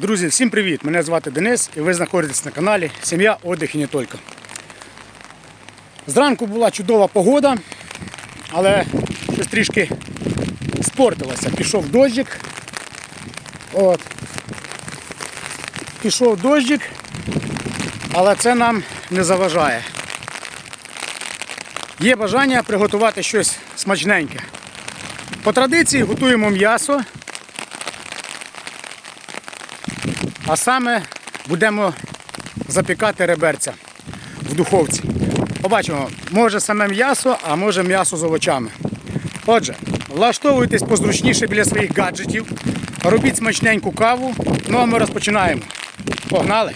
Друзі, всім привіт! Мене звати Денис і ви знаходитесь на каналі Сім'я Отдих і не тільки. Зранку була чудова погода, але щось трішки спортилося. Пішов дощик. От. Пішов дощик, але це нам не заважає. Є бажання приготувати щось смачненьке. По традиції готуємо м'ясо. А саме будемо запікати реберця в духовці. Побачимо, може саме м'ясо, а може м'ясо з овочами. Отже, влаштовуйтесь позручніше біля своїх гаджетів, робіть смачненьку каву, ну а ми розпочинаємо. Погнали!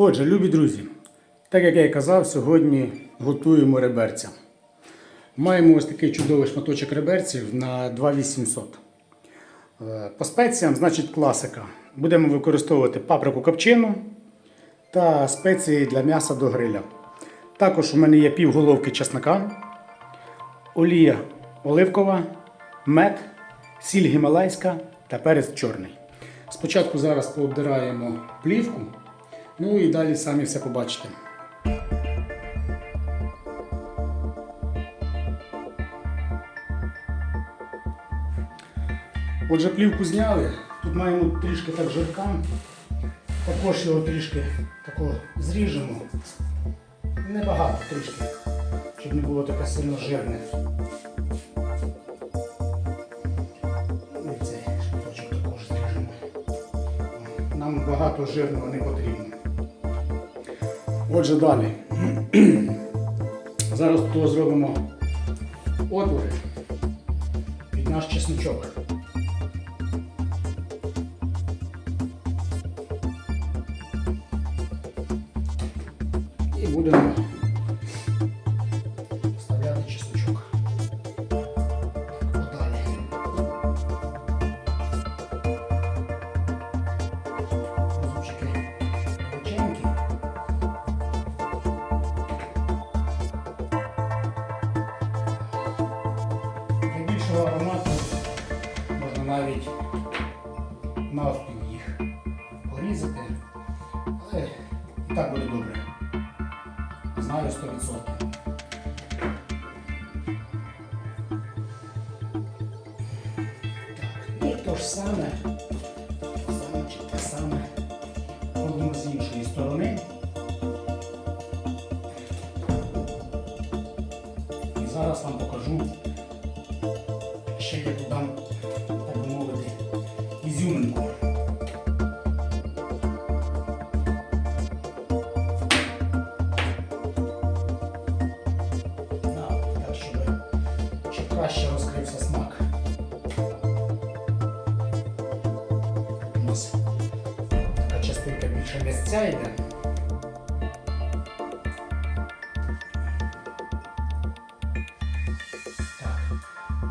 Отже, любі друзі, так як я і казав, сьогодні готуємо реберця. Маємо ось такий чудовий шматочок реберців на 2800. Е, По спеціям, значить, класика. Будемо використовувати паприку копчену та спеції для м'яса до гриля. Також у мене є півголовки чеснока, олія оливкова, мед, сіль гімалайська та перець чорний. Спочатку зараз пообдираємо плівку. Ну і далі самі все побачите. Отже, плівку зняли. Тут маємо трішки так жирка. Також його трішки тако зріжемо. Небагато трішки, щоб не було таке сильно жирне. І цей шматочок також зріжемо. Нам багато жирного не потрібно. Отже, далі. Зараз тут зробимо отвори під наш чесночок. Навпіл їх порізати, але і так буде добре. Знаю 100%. Так, і то ж саме,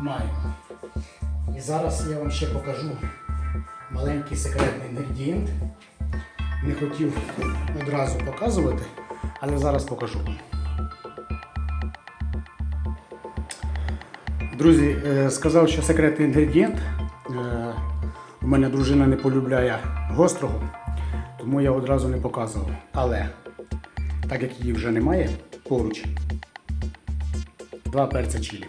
маємо. І зараз я вам ще покажу маленький секретний інгредієнт. Не хотів одразу показувати, але зараз покажу. Друзі, е, сказав, що секретний інгредієнт. Е, У мене дружина не полюбляє гострого, тому я одразу не показував. Але так як її вже немає поруч, два перця чилі.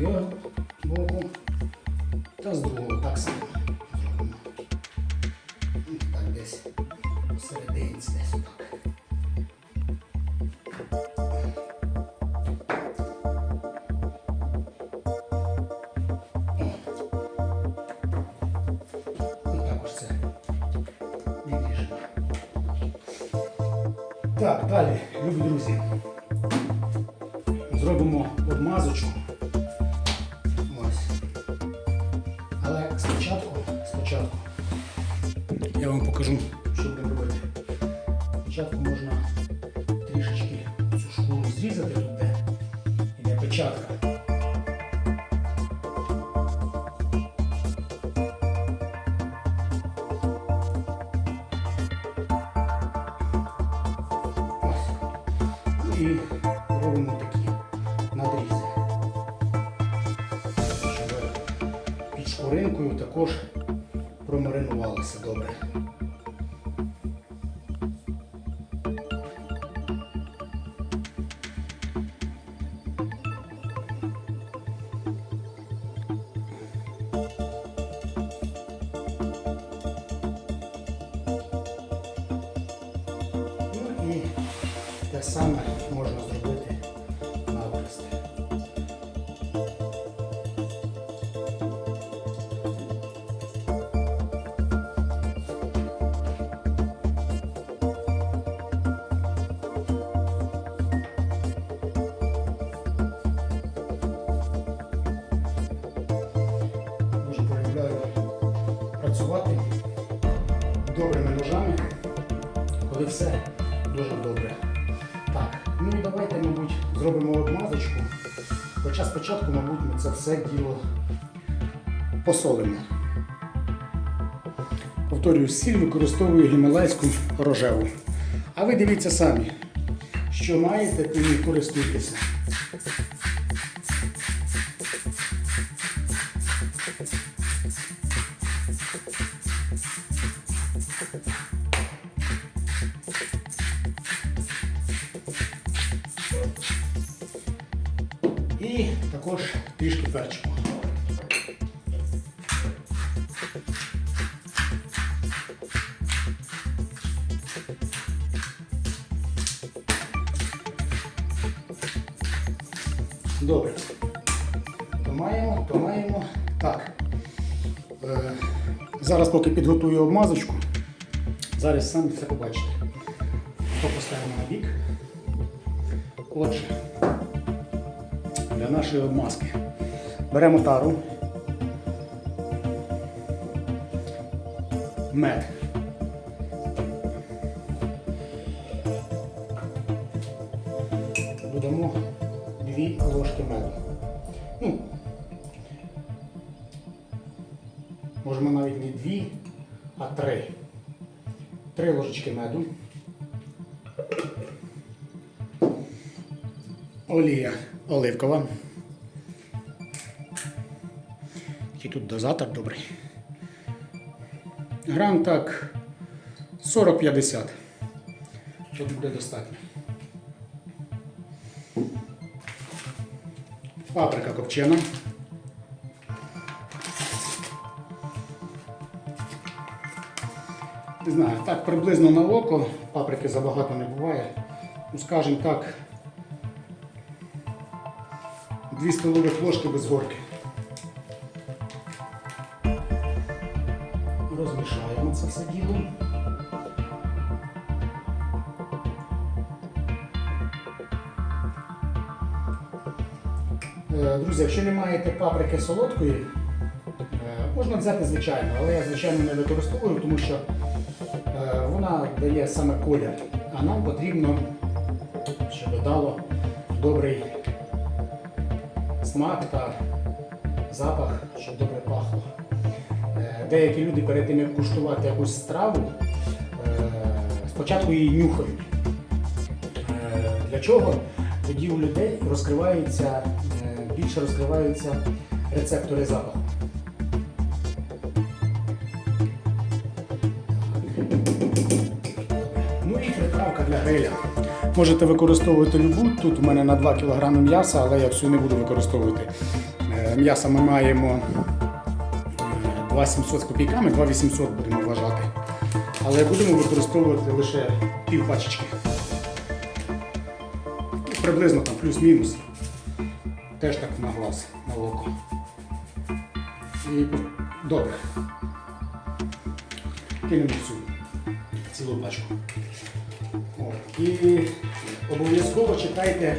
Цього боку та з другого так само І робимо такі надрізи. Щоб під шкуринкою також промаринувалося добре. Працювати добрими ножами, коли все дуже добре. Так, ну і давайте, мабуть, зробимо обмазочку. Хоча спочатку, мабуть, ми це все діло посолимо. Повторюю, сіль використовую гімалайську рожеву. А ви дивіться самі, що маєте, тим і користуйтеся. Перчику. Добре. То маємо, то маємо. Так. Е, зараз поки підготую обмазочку. Зараз самі це побачите. То поставимо на бік. Отже, для нашої обмазки. Беремо тару, мед. Додамо дві ложки меду. Ну, можемо навіть не дві, а три. Три ложечки меду. Олія оливкова. Який тут дозатор добрий. Грам так 40-50. Тут буде достатньо. Паприка копчена. Не знаю, так приблизно на око, паприки забагато не буває. Ну, скажімо так, 2 столових ложки без горки. Друзі, якщо не маєте паприки солодкої, е, можна взяти звичайно, але я звичайно не використовую, тому що е, вона дає саме колір, а нам потрібно, щоб дало добрий смак та запах, щоб добре пахло. Е, Деякі люди перед тим, як куштувати якусь страву, е, спочатку її нюхають. Е, Для чого? Тоді у людей розкриваються, е, більше розкриваються рецептори запаху. Ну і приправка для гриля. Можете використовувати любу. Тут у мене на 2 кг м'яса, але я всю не буду використовувати. Е, М'яса ми маємо е, 2700 з копійками, 2800 будемо вважати. Але будемо використовувати лише пів пачечки. Приблизно там плюс-мінус. Теж так на глаз, на око. І добре. Кинемо цю цілу пачку. І обов'язково читайте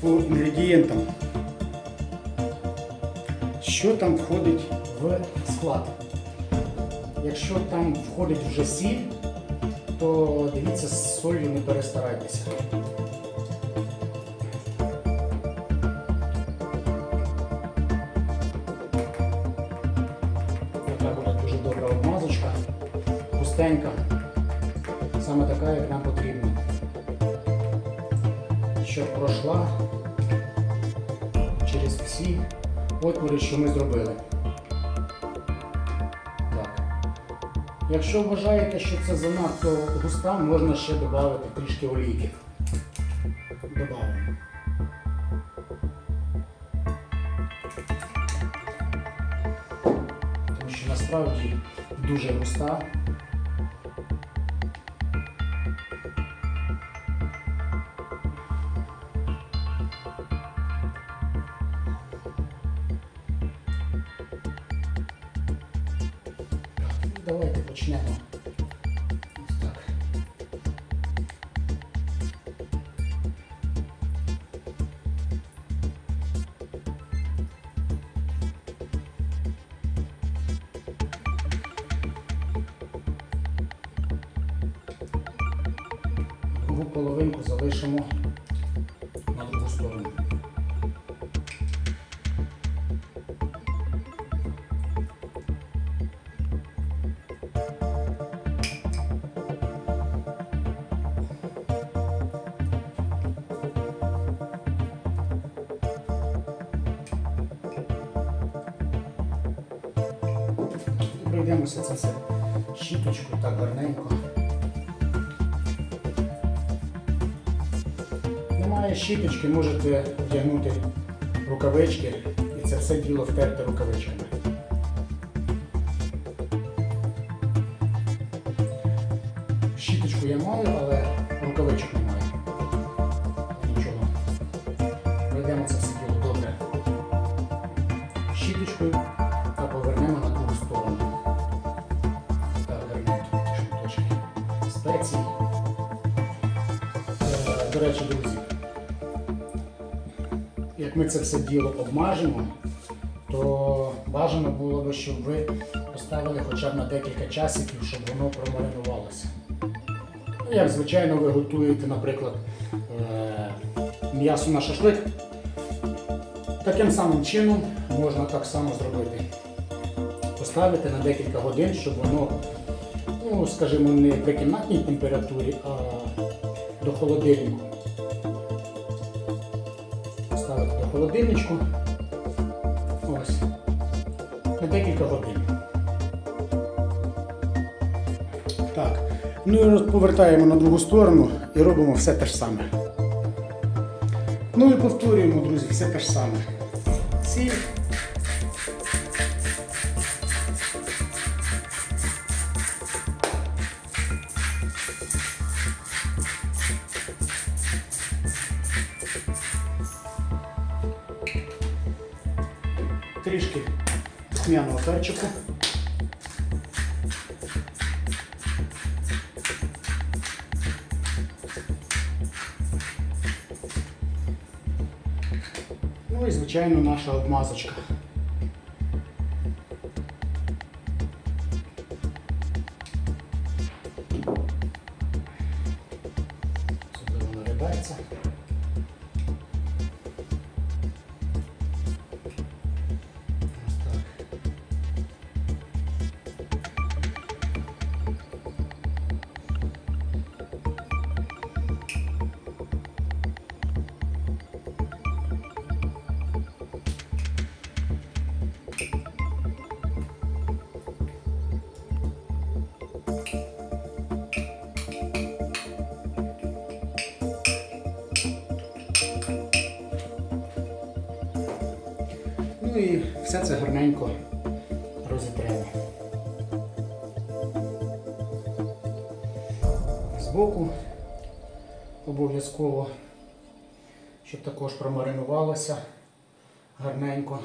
по інгредієнтам, що там входить в склад. Якщо там входить вже сіль, то дивіться, з солью не перестарайтеся. Саме така, як нам потрібно. Щоб пройшла через всі отвори, що ми зробили. Так. Якщо вважаєте, що це занадто густа, можна ще додати трішки олійки. Добавимо. Тому що насправді дуже густа. Половинку залишимо щіточки, можете вдягнути рукавички і це все діло втерти рукавичками. Щіточку я маю, але рукавичок не це все діло обмажемо, то бажано було б, щоб ви поставили хоча б на декілька часиків, щоб воно промаринувалося. Ну, як звичайно ви готуєте, наприклад, е, м'ясо на шашлик, таким самим чином можна так само зробити. Поставити на декілька годин, щоб воно, ну, скажімо, не при кімнатній температурі, а до холодильнику. Холодильничку. Ось. На декілька годин. Так. Ну і повертаємо на другу сторону і робимо все те ж саме. Ну і повторюємо, друзі, все те ж саме. Сіль. Тьмяного. Ну і, звичайно, наша обмазочка. Збоку обов'язково, щоб також промаринувалося гарненько.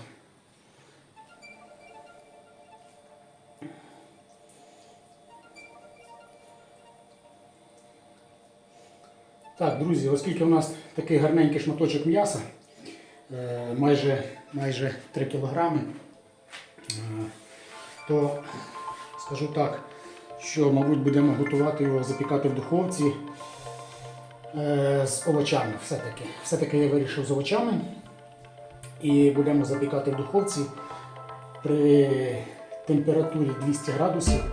Так, друзі, оскільки у нас такий гарненький шматочок м'яса, е, майже, майже 3 кілограми, е, то скажу так, що, мабуть, будемо готувати його запікати в духовці е, з овочами. Все-таки. Все-таки я вирішив з овочами. І будемо запікати в духовці при температурі 200 градусів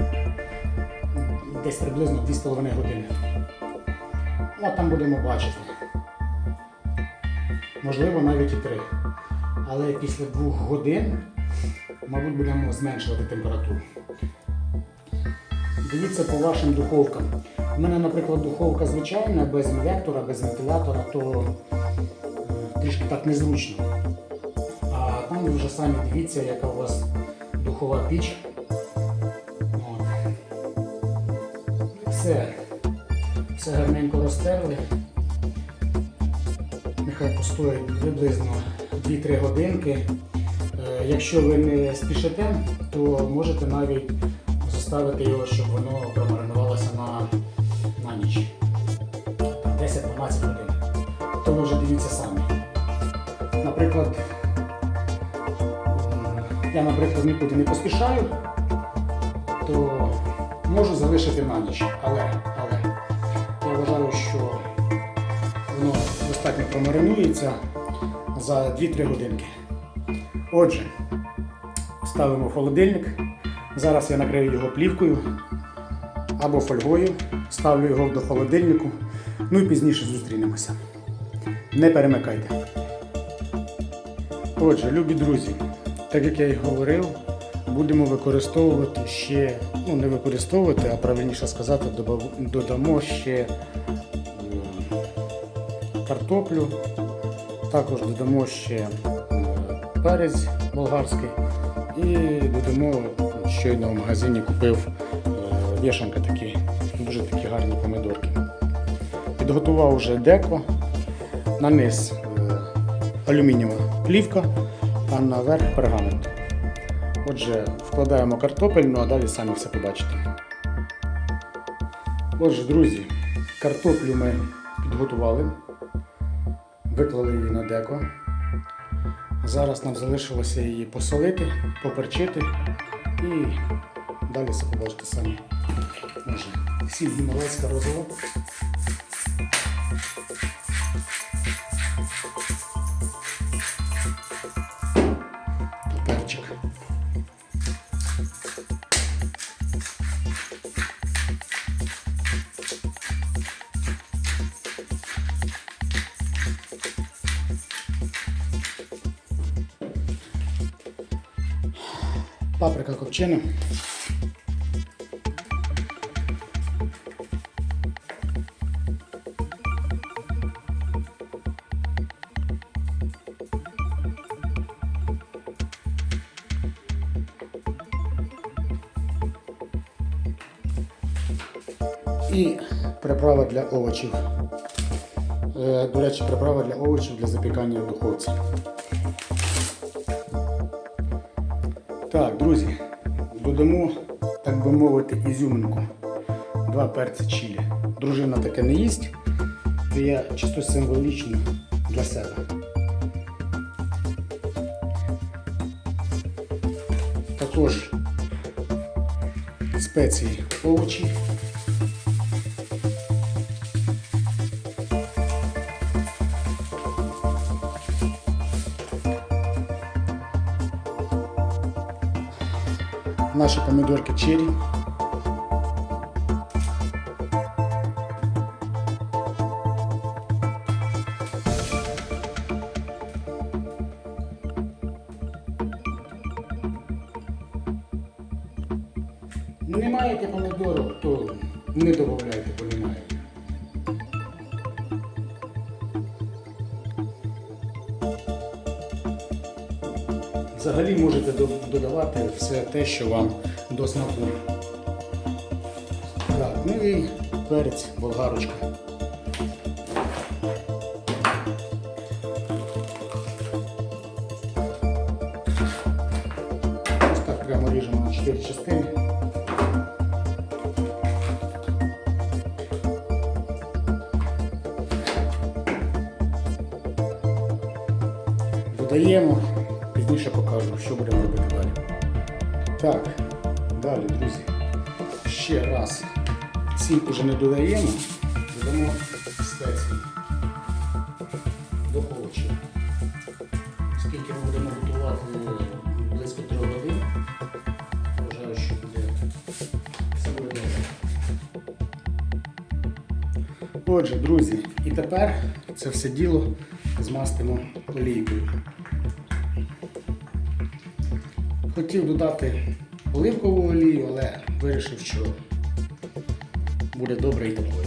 десь приблизно 2,5 години. Ну, а там будемо бачити. Можливо, навіть і 3. Але після 2 годин, мабуть, будемо зменшувати температуру. Дивіться по вашим духовкам. У мене, наприклад, духовка звичайна, без інвектора, без вентилятора, то е, трішки так незручно. А там ви вже самі дивіться, яка у вас духова піч. Все. Все гарненько розтерли. Нехай постоїть приблизно 2-3 годинки. Е, Якщо ви не спішите, то можете навіть заставити його, щоб воно промаринувалося на, на ніч. 10-12 годин. То ви вже дивіться самі. Наприклад, я, наприклад, нікуди не поспішаю, то можу залишити на ніч. Але, але я вважаю, що воно достатньо промаринується за 2-3 годинки. Отже, ставимо в холодильник. Зараз я накрию його плівкою або фольгою, ставлю його до холодильнику. Ну і пізніше зустрінемося. Не перемикайте. Отже, любі друзі, так як я і говорив, будемо використовувати ще, ну не використовувати, а правильніше сказати, додамо ще картоплю, також додамо ще перець болгарський і додамо, щойно в магазині купив е, вішанка такі, дуже такі гарні помидорки. Підготував вже деко, на низ е, алюмінієва плівка, а наверх пергамент. Отже, вкладаємо картопельну, а далі самі все побачите. Отже, друзі, картоплю ми підготували, виклали її на деко. Зараз нам залишилося її посолити, поперчити і далі все побачите самі. Сіль гімалайська розова. Паприка копчена. І приправа для овочів. Е, До речі, приправа для овочів для запікання в духовці. Так, друзі, додамо, так би мовити, ізюминку. Два перці чилі. Дружина таке не їсть, Це я чисто символічно для себе. Також спеції овочі. Наші помідорки черрі. те, що вам до смаку. Так, ну і перець, болгарочка. Ось так прямо ріжемо на 4 частини. Додаємо, пізніше покажу, що будемо. Так, далі, друзі. Ще раз. Сіль уже не додаємо, додамо спеції до овочів. Оскільки ми будемо готувати близько 3 годин, вважаю, що буде все буде добре. Отже, друзі, і тепер це все діло змастимо олійкою. Хотів додати оливкову олію, але вирішив, що буде добре і такою.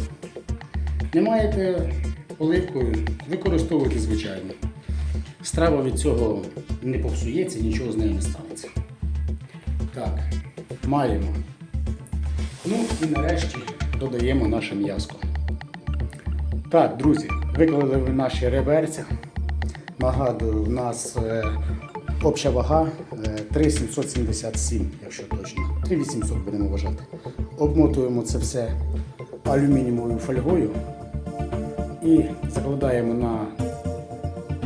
Не маєте оливкою, використовуйте звичайно. Страва від цього не попсується, нічого з нею не станеться. Так, маємо. Ну і нарешті додаємо наше м'яско. Так, друзі, виклали ви наші реберця. Нагадую, в нас е, обща вага е, 3,777, якщо точно. 3,800 будемо вважати. Обмотуємо це все алюмінієвою фольгою і закладаємо на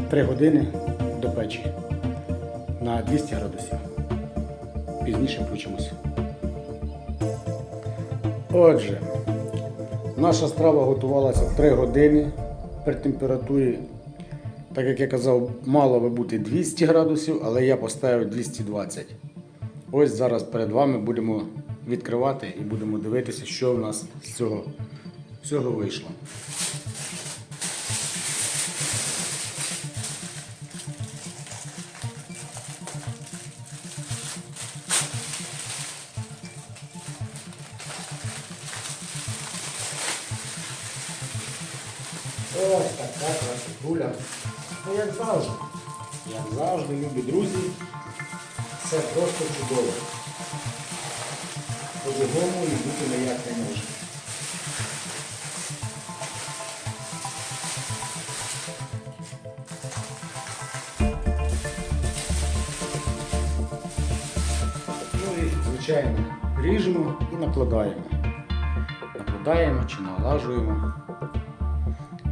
3 години до печі на 200 градусів. Пізніше включимося. Отже, Наша страва готувалася 3 години при температурі, так як я казав, мало би бути 200 градусів, але я поставив 220. Ось зараз перед вами будемо відкривати і будемо дивитися, що в нас з цього всього вийшло. Ну, як завжди. Як завжди, любі друзі. Це просто чудово. По-другому і бути ніяк не може. Ну звичайно, ріжемо і накладаємо. Накладаємо чи налажуємо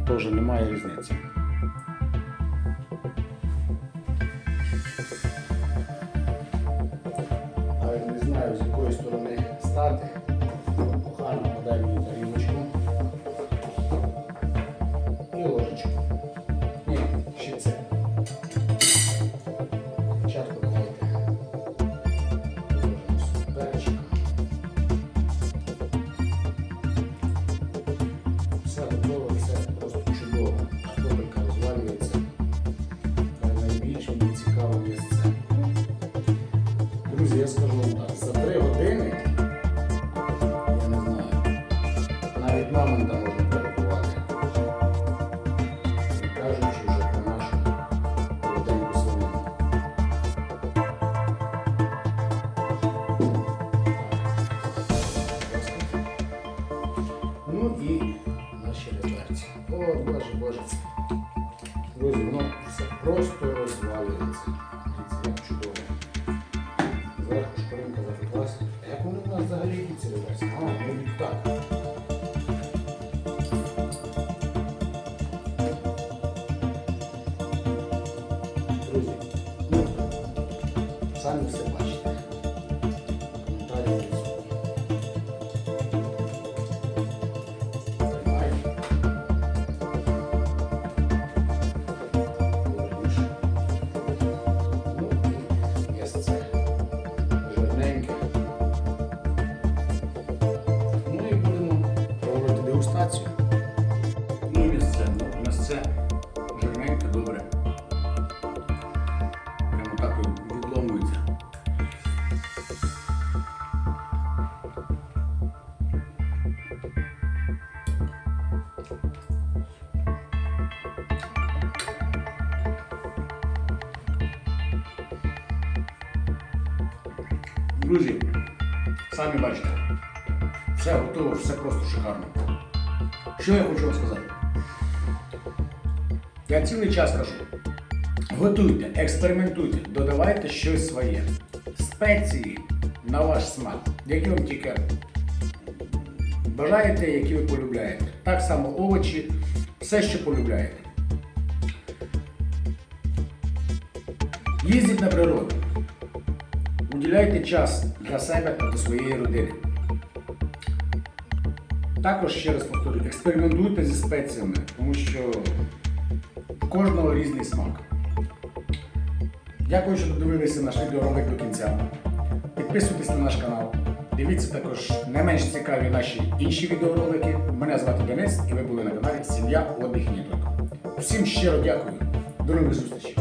теж немає різниці. Самі бачите, все готово, все просто шикарно. Що я хочу вам сказати? Я цілий час кажу. Готуйте, експериментуйте, додавайте щось своє. Спеції на ваш смак, які вам тільки бажаєте, які ви полюбляєте. Так само овочі, все, що полюбляєте. Їздіть на природу. Уділяйте час для себе та для своєї родини. Також ще раз повторюю, експериментуйте зі спеціями, тому що в кожного різний смак. Дякую, що додивилися наш відеоролик до кінця. Підписуйтесь на наш канал. Дивіться також не менш цікаві наші інші відеоролики. Мене звати Денис і ви були на каналі Сім'я і не. Всім щиро дякую. До нових зустрічей.